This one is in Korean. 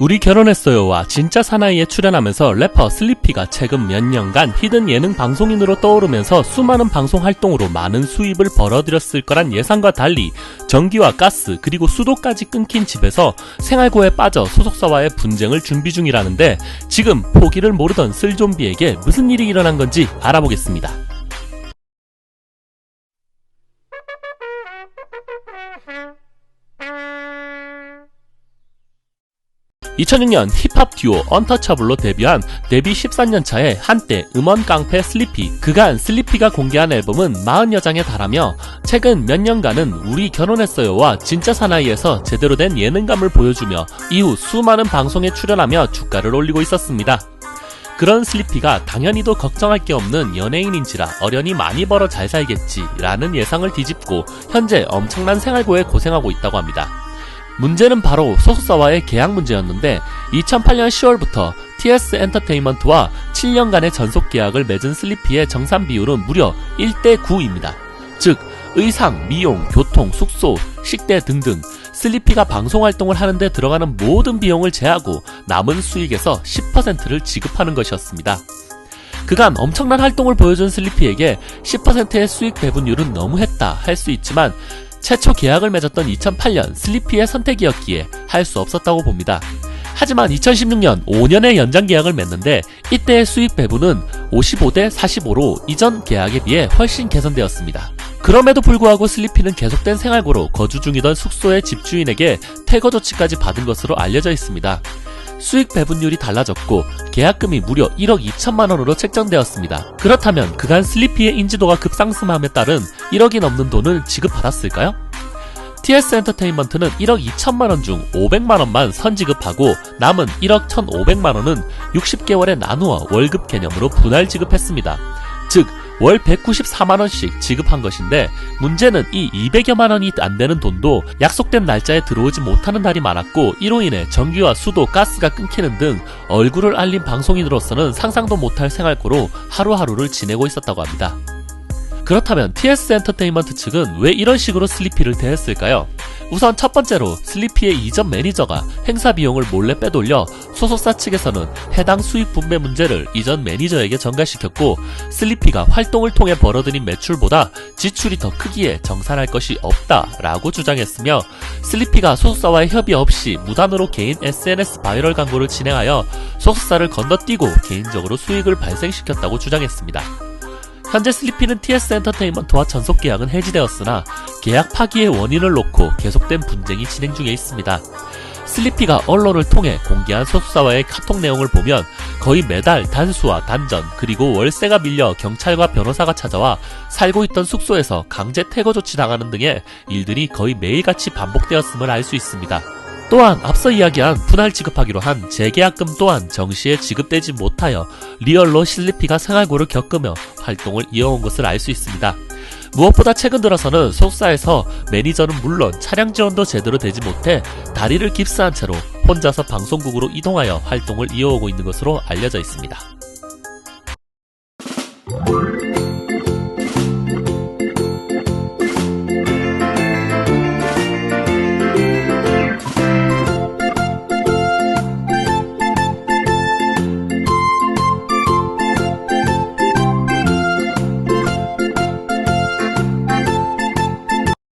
우리 결혼했어요와 진짜 사나이에 출연하면서 래퍼 슬리피가 최근 몇 년간 히든 예능 방송인으로 떠오르면서 수많은 방송 활동으로 많은 수입을 벌어들였을 거란 예상과 달리 전기와 가스 그리고 수도까지 끊긴 집에서 생활고에 빠져 소속사와의 분쟁을 준비 중이라는데 지금 포기를 모르던 쓸좀비에게 무슨 일이 일어난 건지 알아보겠습니다. 2006년 힙합 듀오 언터처블로 데뷔한 데뷔 13년 차에 한때 음원 깡패 슬리피. 그간 슬리피가 공개한 앨범은 40여장에 달하며 최근 몇 년간은 우리 결혼했어요와 진짜 사나이에서 제대로 된 예능감을 보여주며 이후 수많은 방송에 출연하며 주가를 올리고 있었습니다. 그런 슬리피가 당연히도 걱정할 게 없는 연예인인지라 어련히 많이 벌어 잘 살겠지라는 예상을 뒤집고 현재 엄청난 생활고에 고생하고 있다고 합니다. 문제는 바로 소속사와의 계약 문제였는데 2008년 10월부터 TS 엔터테인먼트와 7년간의 전속 계약을 맺은 슬리피의 정산 비율은 무려 1대 9입니다. 즉 의상, 미용, 교통, 숙소, 식대 등등 슬리피가 방송 활동을 하는데 들어가는 모든 비용을 제하고 남은 수익에서 10%를 지급하는 것이었습니다. 그간 엄청난 활동을 보여준 슬리피에게 10%의 수익 배분율은 너무했다 할 수 있지만 최초 계약을 맺었던 2008년 슬리피의 선택이었기에 할 수 없었다고 봅니다. 하지만 2016년 5년의 연장 계약을 맺는데 이때의 수익 배분은 55대 45로 이전 계약에 비해 훨씬 개선되었습니다. 그럼에도 불구하고 슬리피는 계속된 생활고로 거주 중이던 숙소의 집주인에게 퇴거 조치까지 받은 것으로 알려져 있습니다. 수익 배분율이 달라졌고 계약금이 무려 1억 2천만 원으로 책정되었습니다. 그렇다면 그간 슬리피의 인지도가 급상승함에 따른 1억이 넘는 돈을 지급받았을까요? TS 엔터테인먼트는 1억 2천만 원 중 500만 원만 선지급하고 남은 1억 1,500만 원은 60개월에 나누어 월급 개념으로 분할 지급했습니다. 즉, 월 194만원씩 지급한 것인데 문제는 이 200여만 원이 안 되는 돈도 약속된 날짜에 들어오지 못하는 날이 많았고 이로 인해 전기와 수도, 가스가 끊기는 등 얼굴을 알린 방송인으로서는 상상도 못할 생활고로 하루하루를 지내고 있었다고 합니다. 그렇다면 TS 엔터테인먼트 측은 왜 이런 식으로 슬리피를 대했을까요? 우선 첫 번째로 슬리피의 이전 매니저가 행사 비용을 몰래 빼돌려 소속사 측에서는 해당 수익 분배 문제를 이전 매니저에게 전가시켰고 슬리피가 활동을 통해 벌어들인 매출보다 지출이 더 크기에 정산할 것이 없다라고 주장했으며 슬리피가 소속사와의 협의 없이 무단으로 개인 SNS 바이럴 광고를 진행하여 소속사를 건너뛰고 개인적으로 수익을 발생시켰다고 주장했습니다. 현재 슬리피는 TS 엔터테인먼트와 전속 계약은 해지되었으나 계약 파기의 원인을 놓고 계속된 분쟁이 진행 중에 있습니다. 슬리피가 언론을 통해 공개한 소속사와의 카톡 내용을 보면 거의 매달 단수와 단전 그리고 월세가 밀려 경찰과 변호사가 찾아와 살고 있던 숙소에서 강제 퇴거 조치 당하는 등의 일들이 거의 매일같이 반복되었음을 알 수 있습니다. 또한 앞서 이야기한 분할 지급하기로 한 재계약금 또한 정시에 지급되지 못하여 리얼로 실리피가 생활고를 겪으며 활동을 이어온 것을 알 수 있습니다. 무엇보다 최근 들어서는 소속사에서 매니저는 물론 차량 지원도 제대로 되지 못해 다리를 깁스한 채로 혼자서 방송국으로 이동하여 활동을 이어오고 있는 것으로 알려져 있습니다.